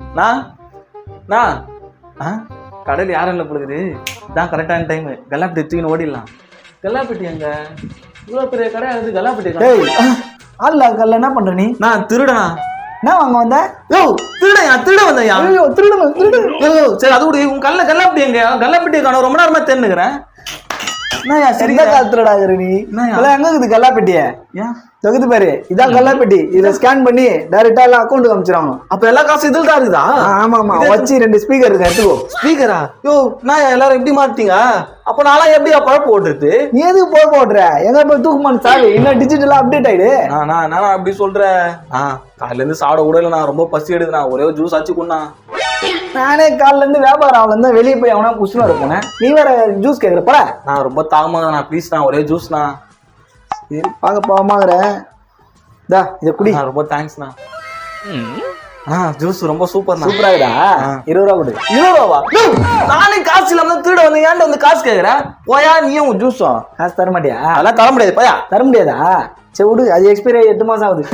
நான் நான் ஆ? கடையில் யாரும் இல்லை பொழுது இதான் கரெக்டான டைமு கல்லாப்பட்டி தூக்கின்னு ஓடிடலாம். கல்லாப்பட்டி எங்க? இவ்வளோ பெரிய கடை அது கல்லாப்பட்டி ஆள்ல கல்ல என்ன பண்ற நீ? நான் திருடனா? என்ன வாங்க வந்த? யோ திருடையா திருட வந்தையா? ஐயோ திருடு. யோ சரி அது கூட உன் கல்ல கல்லாப்பட்டி எங்க கல்லாப்பட்டி காணும் ரொம்ப நேரமா என்னய்யா எந்த காலத்துலடா இருக்கிற? நீ? இதெல்லாம் எங்க இருக்குது கல்லாப்பெட்டிய? தொகுத்து பாரு. இதான் கல்லாப்பெட்டி. இதை ஸ்கேன் பண்ணி டைரக்டா எல்லாம் அக்கௌண்ட்டுக்கு அனுப்பிச்சிருவாங்க அப்ப எல்லா காசும் இதில் தான் இருக்குதா? ஆமா ஆமா. வச்சு ரெண்டு ஸ்பீக்கர் இருக்கு எடுத்துக்கோ. ஸ்பீக்கரா யோ நான் எல்லாரும் எப்படி மாட்டீங்க அப்ப நான்லாம் எப்படி பழப்பு ஓட்டுறது? நீ எதுக்கு போய் போடுற எங்க போய் தூக்குமான் சாவி? இன்னும் டிஜிட்டலா அப்டேட் ஆயிடு? நானா நானா அப்படி சொல்றேன். காலையில இருந்து சாப்பிட கூட இல்லை நான் ரொம்ப பசி எடுக்குண்ணா ஒரே ஒரு ஜூஸ் ஆச்சு கொண்டா நானே கால்ல இருந்து வியாபாரம் ஆகல இருந்தா வெளியே போய் அவனா குஷ்ணா இருப்பேன்? நீ வேற ஜூஸ் கேக்குறப்ப நான் ரொம்ப தாகமாக நான் ப்ளீஸ் நான் ஒரே ஜூஸ்ண்ணா சரி பார்க்க பாவமாகற தா இத குடி. நான் ரொம்ப தேங்க்ஸ்ண்ணா ஆ ஜூஸ் ரொம்ப சூப்பர்ண்ணா சூப்பராகுதா இருபது ரூபா கொடு. இருபது ரூபாவா? யோவ், நானே காசு இல்லாம திருட வந்து ஏன்டா வந்து காசு கேக்குற? போயா நீயும் உன் ஜூஸும் காசு தர மாட்டியா? அதெல்லாம் தர முடியாது போயா. தர முடியாதா? சரி விடு அது எக்ஸ்பைரி ஆகி எட்டு மாசம் ஆகுது.